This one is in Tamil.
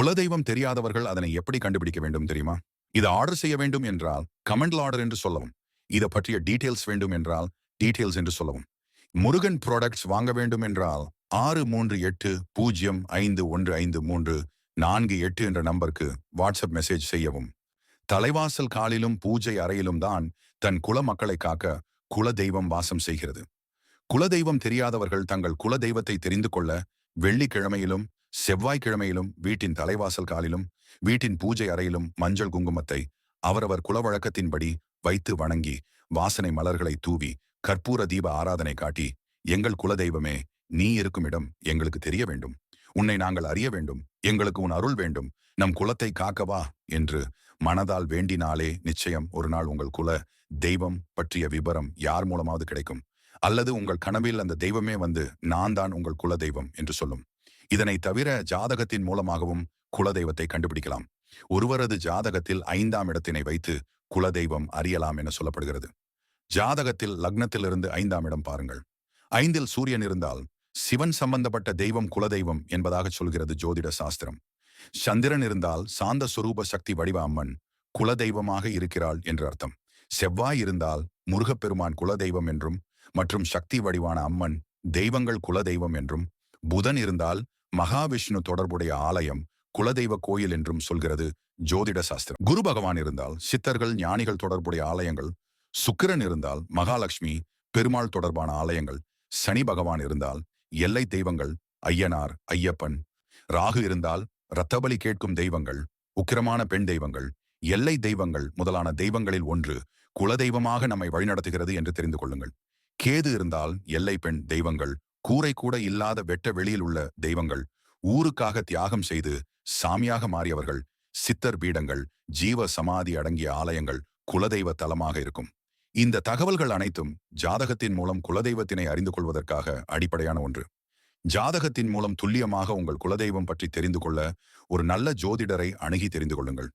குலதெய்வம் தெரியாதவர்கள் அதனை எப்படி கண்டுபிடிக்க வேண்டும் தெரியுமா? இது ஆர்டர் செய்ய வேண்டும் என்றால் கமெண்ட்ல ஆர்டர் என்று சொல்லவும் இதை பற்றிய டீடைல்ஸ் வேண்டும் என்றால் டீடைல்ஸ் என்று சொல்லவும். முருகன் ப்ராடக்ட்ஸ் வாங்க வேண்டும் என்றால் ஆறு மூன்று எட்டு பூஜ்ஜியம் ஐந்து ஒன்று ஐந்து மூன்று நான்கு எட்டு என்ற நம்பருக்கு வாட்ஸ்அப் மெசேஜ் செய்யவும். தலைவாசல் காலிலும் பூஜை அறையிலும் தான் தன் குல மக்களை காக்க குலதெய்வம் வாசம் செய்கிறது. குலதெய்வம் தெரியாதவர்கள் தங்கள் குல தெய்வத்தை தெரிந்து கொள்ள வெள்ளிக்கிழமையிலும் செவ்வாய்க்கிழமையிலும் வீட்டின் தலைவாசல் காலிலும் வீட்டின் பூஜை அறையிலும் மஞ்சள் குங்குமத்தை அவரவர் குலவழக்கத்தின்படி வைத்து வணங்கி வாசனை மலர்களை தூவி கற்பூர தீப ஆராதனை காட்டி எங்கள் குலதெய்வமே நீ இருக்கும் இடம் எங்களுக்கு தெரிய வேண்டும். உன்னை நாங்கள் அறிய வேண்டும். எங்களுக்கு உன் அருள் வேண்டும். நம் குலத்தை காக்கவா என்று மனதால் வேண்டினாலே நிச்சயம் ஒரு நாள் உங்கள் குல தெய்வம் பற்றிய விபரம் யார் மூலமாவது கிடைக்கும். அல்லது உங்கள் கனவில் அந்த தெய்வமே வந்து நான் தான் உங்கள் குல தெய்வம் என்று சொல்லும். இதனை தவிர ஜாதகத்தின் மூலமாகவும் குலதெய்வத்தை கண்டுபிடிக்கலாம். ஒருவரது ஜாதகத்தில் ஐந்தாம் இடத்தினை வைத்து குலதெய்வம் அறியலாம் என சொல்லப்படுகிறது. ஜாதகத்தில் லக்னத்திலிருந்து ஐந்தாம் இடம் பாருங்கள். ஐந்தில் சூரியன் இருந்தால் சிவன் சம்பந்தப்பட்ட தெய்வம் குலதெய்வம் என்பதாக சொல்கிறது ஜோதிட சாஸ்திரம். சந்திரன் இருந்தால் சாந்த சுரூப சக்தி வடிவ அம்மன் குலதெய்வமாக இருக்கிறாள் என்று அர்த்தம். செவ்வாய் இருந்தால் முருகப்பெருமான் குலதெய்வம் என்றும் மற்றும் சக்தி வடிவான அம்மன் தெய்வங்கள் குலதெய்வம் என்றும். புதன் இருந்தால் மகாவிஷ்ணு தொடர்புடைய ஆலயம் குலதெய்வ கோயில் என்றும் சொல்கிறது ஜோதிட சாஸ்திரம். குரு பகவான் இருந்தால் சித்தர்கள் ஞானிகள் தொடர்புடைய ஆலயங்கள் சுக்கிரன் இருந்தால் மகாலட்சுமி பெருமாள் தொடர்பான ஆலயங்கள் சனி பகவான் இருந்தால் எல்லை தெய்வங்கள் ஐயனார் ஐயப்பன் ராகு இருந்தால் இரத்தபலி கேட்கும் தெய்வங்கள் உக்கிரமான பெண் தெய்வங்கள் எல்லை தெய்வங்கள் முதலான தெய்வங்களில் ஒன்று குலதெய்வமாக நம்மை வழிநடத்துகிறது என்று தெரிந்து கொள்ளுங்கள். கேது இருந்தால் எல்லை பெண் தெய்வங்கள் கூரை கூட இல்லாத வெட்ட வெளியில் உள்ள தெய்வங்கள் ஊருக்காக தியாகம் செய்து சாமியாக மாறியவர்கள் சித்தர் பீடங்கள் ஜீவ சமாதி அடங்கிய ஆலயங்கள் குலதெய்வ தலமாக இருக்கும். இந்த தகவல்கள் அனைத்தும் ஜாதகத்தின் மூலம் குலதெய்வத்தினை அறிந்து கொள்வதற்காக அடிப்படையான ஒன்று. ஜாதகத்தின் மூலம் துல்லியமாக உங்கள் குலதெய்வம் பற்றி தெரிந்து கொள்ள ஒரு நல்ல ஜோதிடரை அணுகி தெரிந்து கொள்ளுங்கள்.